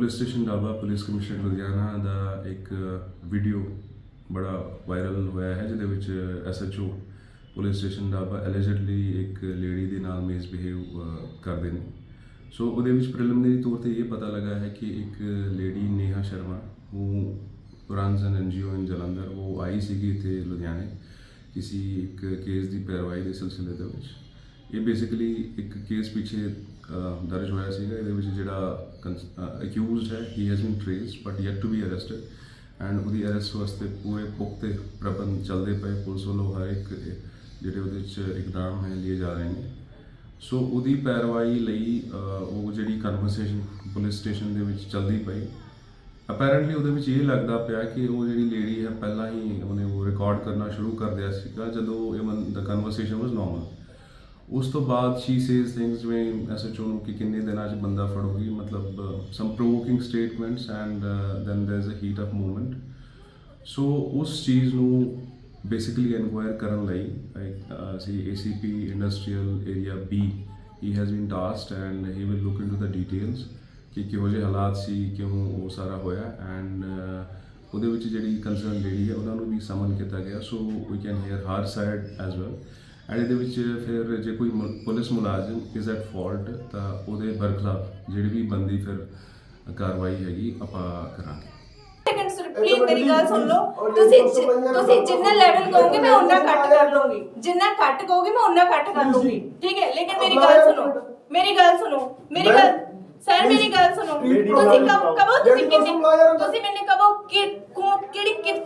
Police station Daba police commissioner Ludhiana ਦਾ ਇੱਕ video ਬੜਾ viral ਹੋਇਆ ਹੈ, ਜਿਹਦੇ ਵਿੱਚ SHO police station Daba allegedly ਇੱਕ ਲੇਡੀ ਦੇ ਨਾਲ ਮਿਸਬਿਹੇਵ ਕਰਦੇ ਨੇ। ਸੋ ਉਹਦੇ ਵਿੱਚ ਪ੍ਰੀਲਿਮਿਨਰੀ ਤੌਰ ਤੇ ਇਹ ਪਤਾ ਲੱਗਾ ਹੈ ਕਿ ਇੱਕ ਲੇਡੀ ਨੇਹਾ ਸ਼ਰਮਾ, ਉਹ runs an NGO in Jalandhar, ਉਹ ਆਈ ਸੀਗੀ ਇੱਥੇ ਲੁਧਿਆਣੇ, ਕਿਸੇ ਇੱਕ ਕੇਸ ਦੀ ਪੈਰਵਾਈ ਦੇ ਸਿਲਸਿਲੇ ਦੇ ਵਿੱਚ। ਇਹ ਬੇਸਿਕਲੀ ਇੱਕ ਕੇਸ ਪਿੱਛੇ ਦਰਜ ਹੋਇਆ ਸੀਗਾ, ਇਹਦੇ ਵਿੱਚ ਜਿਹੜਾ ਅਕਿਊਜ਼ਡ ਹੈ he has been traced but yet to be arrested and ਉਹਦੀ ਅਰੈਸਟ ਵਾਸਤੇ ਪੂਰੇ ਪੁਖਤੇ ਪ੍ਰਬੰਧ ਚੱਲਦੇ ਪਏ, ਪੁਲਿਸ ਵੱਲੋਂ ਹਰ ਇੱਕ, ਜਿਹੜੇ ਉਹਦੇ ਵਿੱਚ ਇਕਦਾਮ ਹੈ, ਲਏ ਜਾ ਰਹੇ ਨੇ। ਸੋ ਉਹਦੀ ਪੈਰਵਾਈ ਲਈ ਉਹ ਜਿਹੜੀ ਕਨਵਰਸੇਸ਼ਨ ਪੁਲਿਸ ਸਟੇਸ਼ਨ ਦੇ ਵਿੱਚ ਚੱਲਦੀ ਪਈ। ਅਪੈਰੈਂਟਲੀ ਉਹਦੇ ਵਿੱਚ ਇਹ ਲੱਗਦਾ ਪਿਆ ਕਿ ਉਹ ਜਿਹੜੀ ਲੇਡੀ ਹੈ, ਪਹਿਲਾਂ ਹੀ ਉਹਨੇ ਉਹ ਰਿਕਾਰਡ ਕਰਨਾ ਸ਼ੁਰੂ ਕਰ ਦਿਆ ਸੀਗਾ, ਜਦੋਂ even the conversation was normal ਉਸ ਤੋਂ ਬਾਅਦ ਸ਼ੀ ਸੇਜ਼ ਥਿੰਗਸ ਜਿਵੇਂ ਐਸਐਚਓ ਨੂੰ ਕਿ ਕਿੰਨੇ ਦਿਨਾਂ 'ਚ ਬੰਦਾ ਫੜੋਗੀ, ਮਤਲਬ some provoking statements and then there is a heat of movement so ਉਸ ਚੀਜ਼ ਨੂੰ ਬੇਸਿਕਲੀ ਇਨਕੁਆਇਰ ਕਰਨ ਲਈ ਲਾਈਕ ਅਸੀਂ ACP industrial area B he has been tasked and he will look into the details ਕਿ ਕਿਹੋ ਜਿਹੇ ਹਾਲਾਤ ਸੀ, ਕਿਉਂ ਉਹ ਸਾਰਾ ਹੋਇਆ ਐਂਡ ਉਹਦੇ ਵਿੱਚ ਜਿਹੜੀ ਕੰਸਰਨ ਲੇਡੀ ਹੈ, ਉਹਨਾਂ ਨੂੰ ਵੀ ਸਮਨ ਕੀਤਾ ਗਿਆ so we can hear her side as well and ਇਹਦੇ ਵਿੱਚ ਫਿਰ ਜੇ ਕੋਈ ਪੁਲਿਸ ਮੁਲਾਜ਼ਮ ਇਜ਼ ਐਟ ਫਾਲਟ ਤਾਂ ਉਹਦੇ ਬਰਖਲਾਫ ਜਿਹੜੀ ਵੀ ਬੰਦੀ ਫਿਰ ਕਾਰਵਾਈ ਹੈਗੀ ਆਪਾਂ ਕਰਾਂਗੇ ਸੈਕਿੰਡ ਸਰ ਪਲੀਜ਼ ਮੇਰੀ ਗੱਲ ਸੁਣ ਲਓ ਤੁਸੀਂ ਤੁਸੀਂ ਜਿੰਨਾ ਲੈਵਲ ਕਹੋਗੇ ਮੈਂ ਉਨਾ ਕੱਟ ਕਰ ਲੂੰਗੀ ਜਿੰਨਾ ਕੱਟ ਕਹੋਗੇ ਮੈਂ ਉਨਾ ਕੱਟ ਕਰ ਲੂੰਗੀ ਠੀਕ ਹੈ ਲੇਕਿਨ ਮੇਰੀ ਗੱਲ ਸੁਣੋ ਮੇਰੀ ਗੱਲ ਸੁਣੋ ਮੇਰੀ ਗੱਲ ਸਰ ਮੇਰੀ ਗੱਲ ਸੁਣੋ ਤੁਸੀਂ ਕਬ ਕਬੋ ਤੁਸੀਂ ਕਿੰਨੇ ਤੁਸੀਂ ਮੈਨੂੰ ਕਬੋ ਕਿ ਕਿਹੜੀ ਕਿ-